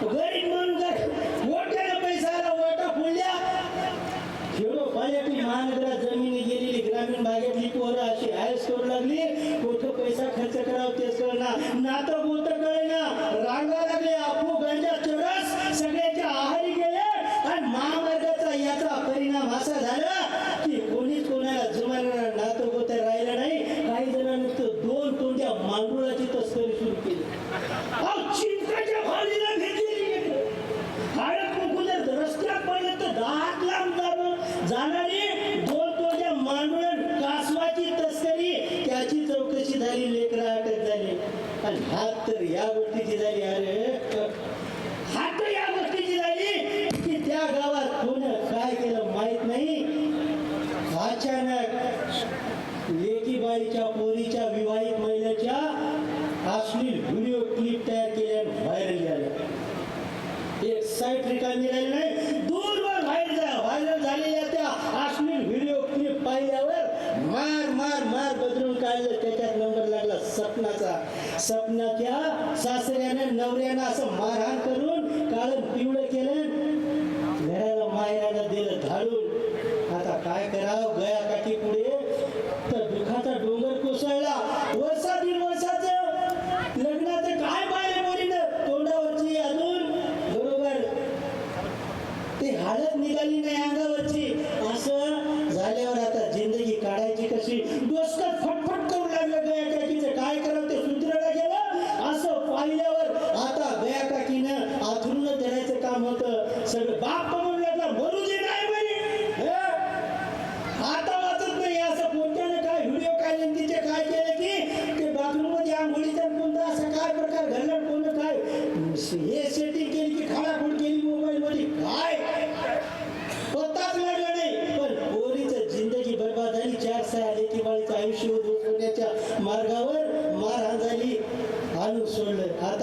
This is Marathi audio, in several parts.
गरीब म्हणून जर मोठ्याला पैसा आला वाटा फुलल्या खेळो पाण्यातली महानगरात जमिनी गेलेली ग्रामीण भागातली पोरं अशी आयस करू लागली कुठं पैसा खर्च करावं तेच कळणार नातं बोलत कळेना रांगा लागले आपू गांजा चरस सगळ्याच्या आहारी गेले आणि महामार्गाचा याचा परिणाम असा झाला की कोणीच कोणाला जुमानणार नातं बोलत राहिलं नाही काही जणांनी तर दोन तोंड्या मांडुळाची तस्करी सुरू केली अहो, चिंताच्या भालीला घेतलेली लेकरं. हळद कुंकू जर रस्त्यात पडलं तर दहा हात लांब जाणं जाणारी दोन तोंड्या मांडून कासवाची तस्करी त्याची चौकशी झाली लेकरं अटक झाली आणि हात तर या गोष्टीची झाली अरे. हात या गोष्टीची झाली. की त्या गावात कोण काय केलं माहीत नाही. अचानक लेकीबाईच्या पोरीच्या विवाहित महिलेच्या अश्लील व्हिडिओ क्लिप तयार केल्या व्हायरल झाल्या एक साईट रिकामी राहिली नाही. दूरवर व्हायरल व्हायरल झालेल्या त्या अश्लील व्हिडिओ क्लिप पाहिल्यावर मार मार मार बदलून काढलं. त्याच्यात नंबर सपनाचा सपनाच्या सासऱ्याने नवऱ्यानं असं मारहाण करून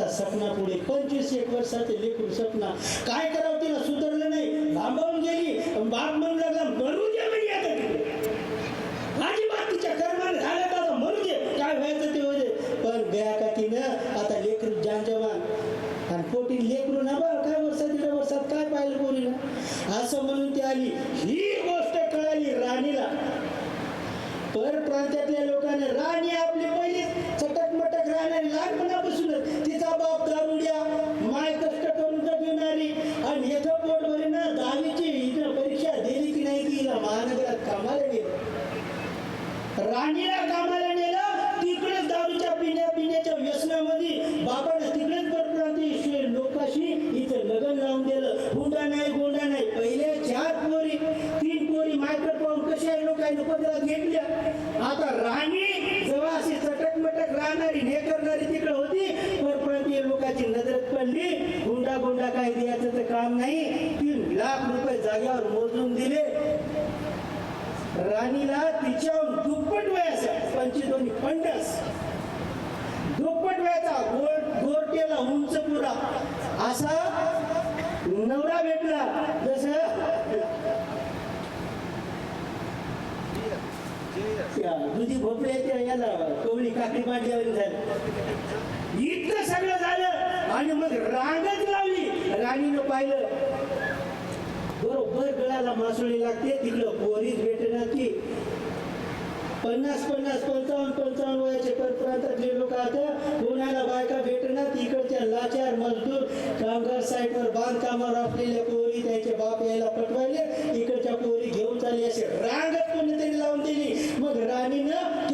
सोडलं सपना पुढे. पंचवीस एक वर्षाचे लेकरू सपना. काय करावं तिला सुधारलं नाही. लांबवून गेली. बाप म्हणू लागला मरू दे म्हणजे आता अजिबात तिच्या कर्माने झाल्या का मरू दे. काय व्हायचं ते होते पण गया काकीनं आता लेकरू जानजवान आणि पोटी लेकरू ना बा काय वर्षात दीड वर्षात काय पाहिलं पोरीनं असं म्हणून ती आली. ही गोष्ट कळाली राणीला. परप्रांतातल्या लोकांना राणी आप पहिली चटक मटक राहणारी लहानपणापासूनच तिचा बाप दारुड्या माय कष्ट करून जगविणारी आणि याचं पोट भरीनं दहावीची हिनं परीक्षा दिली की नाही की हिला महानगरात कामाला गेली राणीला कामाला नेलं तिकडेच दारूच्या पिण्या पिण्याच्या व्यसनामध्ये बाबानं तिकडेच परप्रांतीय लोकाशी इथं लग्न लावून दिलं. हुंडा नाही गोंडा नाही. पहिले चार पोरी तीन पोरी मायकट पाहून कशा लोकांनी पदरात घेतल्या. आता राणी जेव्हा अशी चटक मटक राहणारी हे करणारी तिकडे होती परप्रांतीय लोकांची नजर पडली. हुंडा गुंडा काही द्यायचं तर काम नाही. तीन लाख रुपये जाग्यावर मोजून दिले. राणीला तिच्याहून दुप्पट वयाचा पंचवीस दोन्ही पन्नास दुप्पट वयाचा गोर गोरटेला उंच पुरा. असा नवरा भेटला. जस दुधी भोपळ्याच्या याला कवळी काकडी मांडल्यावर झाली. इतकं सगळं झालं आणि मग रांगच लावली. राणीनं पाहिलं बरोबर गळ्याला मासोळी लागते तिकडं पोरीच भेटण्याची पन्नास पन्नास पंचावन्न पंचावन्न वयाचे परप्रांतातले लोक आता कोणाला बायका भेटणार इकडच्या लाचार मजदूर कामगार साईटवर बांधकामावर असलेल्या पोरी त्यांचे बाप यायला पटवायले इकडच्या पोरी घेऊन चालली असे. रांगच कोणीतरी लावून दिली. मग राणीनं